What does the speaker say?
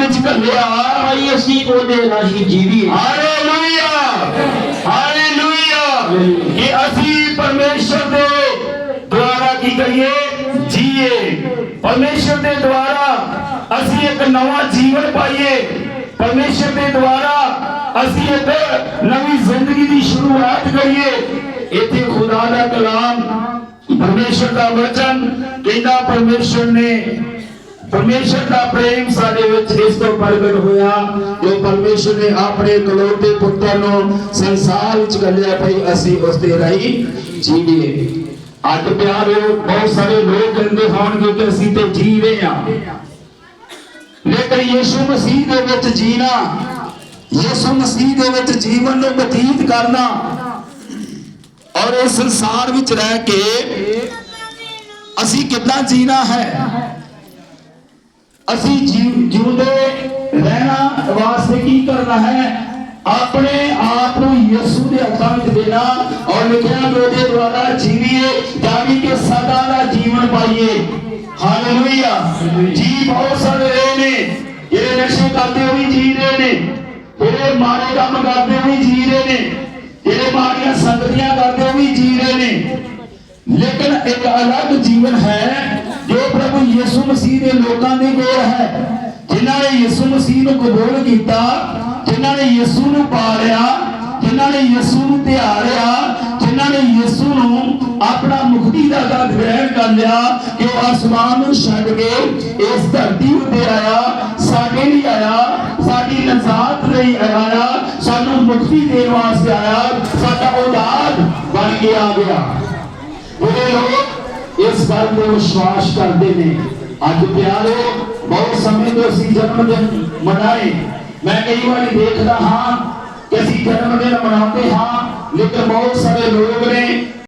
ਵਿੱਚ ਘੱਲਿਆ। ਭਾਈ ਅਸੀਂ ਉਹਦੇ ਰਾਹੀਂ ਜੀਵੀਏ। ਹਾਲੇਲੂਇਆ। ਹਾਲੇਲੂਇਆ। ਕਿ ਅਸੀਂ ਪਰਮੇਸ਼ਰ ਦੇ ਦੁਆਰਾ ਕੀ ਕਰੀਏ? ਜੀਏ। ਪਰਮੇਸ਼ਰ ਦੇ ਦੁਆਰਾ ਅਸੀਂ ਇੱਕ ਨਵਾਂ ਜੀਵਨ ਪਾਈਏ। ਪਰਮੇਸ਼ਰ ਦੇ ਦੁਆਰਾ ਅਸੀਂ ਇੱਕ ਨਵੀਂ ਜ਼ਿੰਦਗੀ ਦੀ ਸ਼ੁਰੂਆਤ ਕਰੀਏ। ਇੱਥੇ ਖੁਦਾ ਦਾ ਕਲਾਮ ਪਰਮੇਸ਼ਰ ਦਾ ਵਚਨ ਕਹਿੰਦਾ ਪਰਮੇਸ਼ਰ ਨੇ ਪਰਮੇਸ਼ਰ ਦਾ ਪ੍ਰੇਮ ਸਾਡੇ ਵਿੱਚ ਇਸ ਤੋਂ ਪ੍ਰਗਟ ਹੋਇਆ, ਜੋ ਪਰਮੇਸ਼ਰ ਨੇ ਆਪਣੇ ਇਕਲੌਤੇ ਪੁੱਤਰ ਨੂੰ ਸੰਸਾਰ ਵਿੱਚ ਗੱਲਿਆ ਭਈ ਅਸੀਂ ਉਸ ਦੇ ਰਾਹੀਂ ਜੀਵੀਏ। ਅੱਜ ਪਿਆਰਿਓ, ਬਹੁਤ ਸਾਰੇ ਲੋਕ ਕਹਿੰਦੇ ਹੋਣਗੇ ਕਿ ਅਸੀਂ ਤੇ ਜੀ ਰਹੇ ਹਾਂ ਲੇਕਿਨ ਯੀਸ਼ੂ ਮਸੀਹ ਦੇ ਵਿੱਚ ਜੀਣਾ, ਯੀਸ਼ੂ ਮਸੀਹ ਦੇ ਵਿੱਚ ਜੀਵਨ ਨੂੰ ਬਤੀਤ ਕਰਨਾ ਔਰ ਇਸ ਸੰਸਾਰ ਵਿੱਚ ਰਹਿ ਕੇ ਅਸੀਂ ਕਿੱਦਾਂ ਜੀਣਾ ਹੈ? ਅਸੀਂ ਜੀਵ- ਜਿਉਂਦੇ ਰਹਿਣਾ ਵਾਸਤੇ ਕੀ ਕਰਨਾ ਹੈ ਆਪਣੇ ਆਪ ਨੂੰ ਯਿਸੂ ਦੇ ਹੱਥਾਂ ਵਿੱਚ ਦੇਣਾ ਔਰ ਲਿਖਿਆ ਕਿ ਉਹਦੇ ਦੁਆਰਾ ਜੀਵੀਏ ਤਾਂ ਕਿ ਸਦਾ ਦਾ ਜੀਵਨ ਪਾਈਏ ਹਾਲੇਲੂਇਆ ਜੀ ਬਹੁਤ ਸਾਰੇ ਰਹੇ ਨੇ ਜਿਹੜੇ ਨਸ਼ੇ ਕਰਦੇ ਹੋਏ ਵੀ ਜੀ ਰਹੇ ਨੇ ਜਿਹੜੇ ਮਾੜੇ ਕੰਮ ਕਰਦੇ ਹੋਏ ਵੀ ਜੀ ਰਹੇ ਨੇ ਜਿਹੜੇ ਮਾੜੀਆਂ ਸੰਗਤੀਆਂ ਕਰਦੇ ਹੋਏ ਵੀ ਜੀ ਰਹੇ ਨੇ ਲੇਕਿਨ ਇੱਕ ਅਲੱਗ ਜੀਵਨ ਹੈ ਜੋ ਪ੍ਰਭੂ ਯਿਸੂ ਮਸੀਹ ਦੇ ਲੋਕਾਂ ਦੇ ਕੋਲ ਹੈ, ਜਿਨ੍ਹਾਂ ਨੇ ਯਿਸੂ ਮਸੀਹ ਨੂੰ ਕਬੂਲ ਕੀਤਾ, ਜਿਨ੍ਹਾਂ ਨੇ ਯਿਸੂ ਨੂੰ ਪਾਲਿਆ, ਜਿਨ੍ਹਾਂ ਨੇ ਯਿਸੂ ਨੂੰ ਧਿਆਰਿਆ ਜਿਨ੍ਹਾਂ ਨੇ ਯਿਸੂ ਨੂੰ ਆਪਣਾ ਮੁਕਤੀ ਦਾ ਦਾਤ ਗ੍ਰਹਿਣ ਕਰ ਲਿਆ, ਕਿ ਉਹ ਆਸਮਾਨ ਨੂੰ ਛੱਡ ਕੇ ਇਸ ਧਰਤੀ ਉੱਤੇ ਆਇਆ, ਸਾਡੇ ਲਈ ਆਇਆ, ਸਾਡੀ ਨਜ਼ਾਤ ਲਈ ਆਇਆ, ਸਾਨੂੰ ਮੁਕਤੀ ਦੇਣ ਵਾਸਤੇ ਆਇਆ, ਸਾਡਾ ਉਦਾਰ ਬਣ ਕੇ ਆ ਗਿਆ। ਜਿਹੜੇ ਲੋਕ ਇਸ ਗੱਲ ਤੇ ਵਿਸ਼ਵਾਸ ਕਰਦੇ ਨੇ। ਅੱਜ ਪਿਆਰੋ, ਬਹੁਤ ਸਮੇਂ ਤੋਂ ਅਸੀਂ ਜਨਮ ਦਿਨ ਮਨਾਏ। ਮੈਂ ਕਈ ਵਾਰੀ ਦੇਖਦਾ ਹਾਂ ਕਿ ਅਸੀਂ ਜਨਮ ਦਿਨ ਮਨਾਉਂਦੇ ਹਾਂ, ਲੇਕਿਨ ਬਹੁਤ ਸਾਰੇ ਲੋਕ ਨੇ